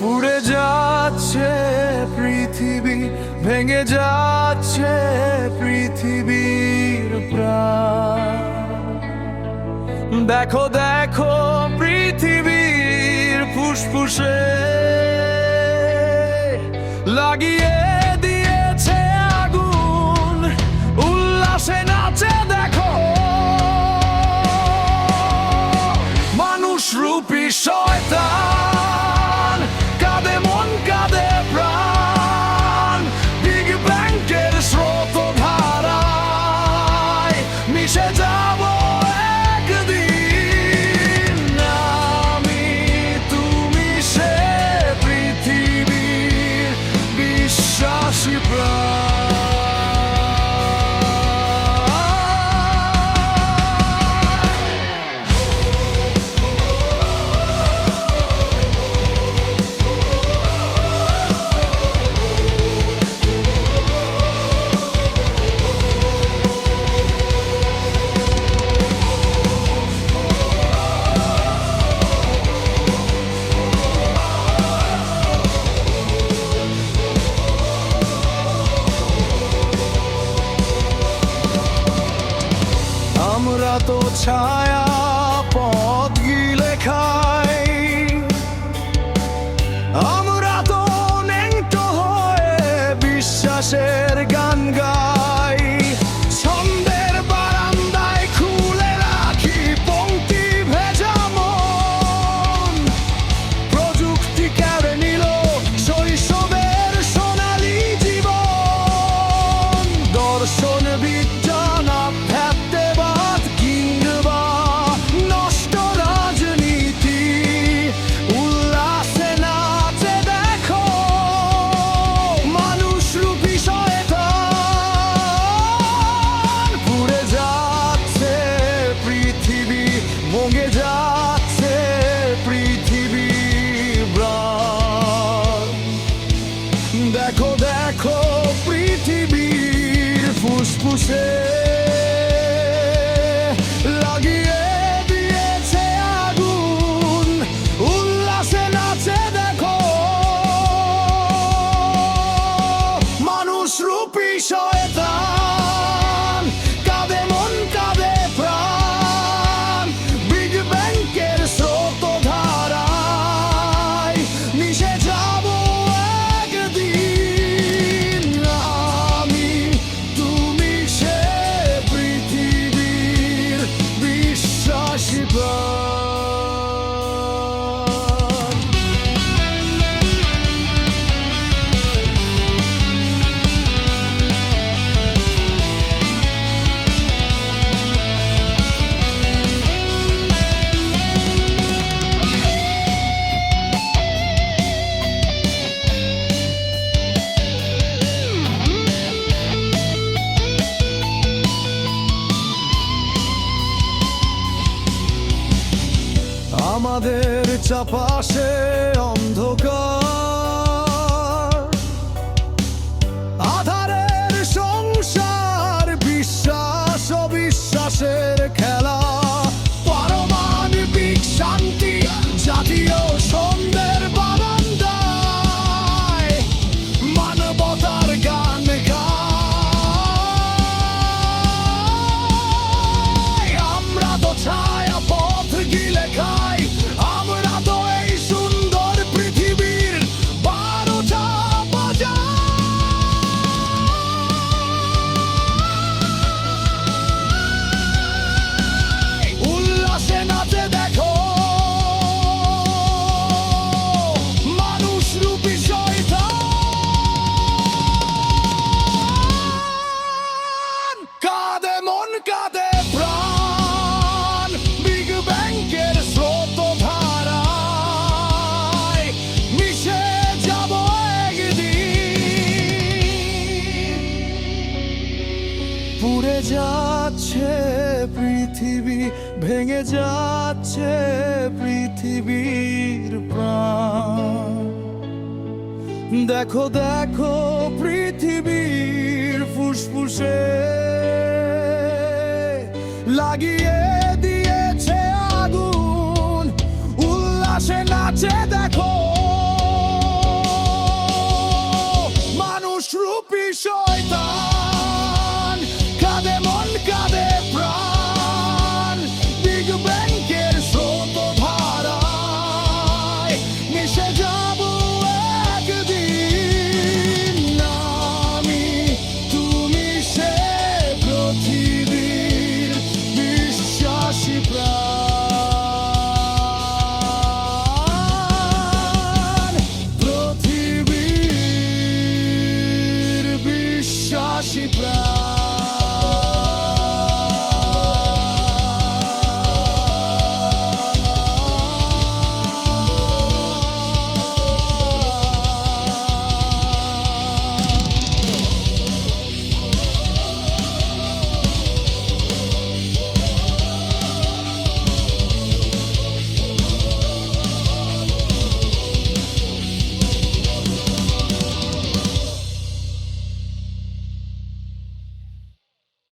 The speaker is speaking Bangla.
পুড়ে যাচ্ছে পৃথিবী ভেঙে যাচ্ছে পৃথিবীর প্রাণ। দেখো দেখো পৃথিবীর ফুসফুসে লাগিয়ে তো ছায়া পথ গি লেখায়? আমরা তো নেংটো হয়ে বিশ্বাসের ভেঙে যাচ্ছে দেখো দেখো পৃথিবীর ফুসফুসে লাগিয়ে দিয়েছে আগুন। উল্লাসে নাচে দেখো মানুষ রূপী চাপাশে অন্ধকার। যাচ্ছে পৃথিবী ভেঙে যাচ্ছে পৃথিবীর প্রাণ। দেখো দেখো পৃথিবীর ফুসফুসে লাগিয়ে ভালোবাসি প্রাণ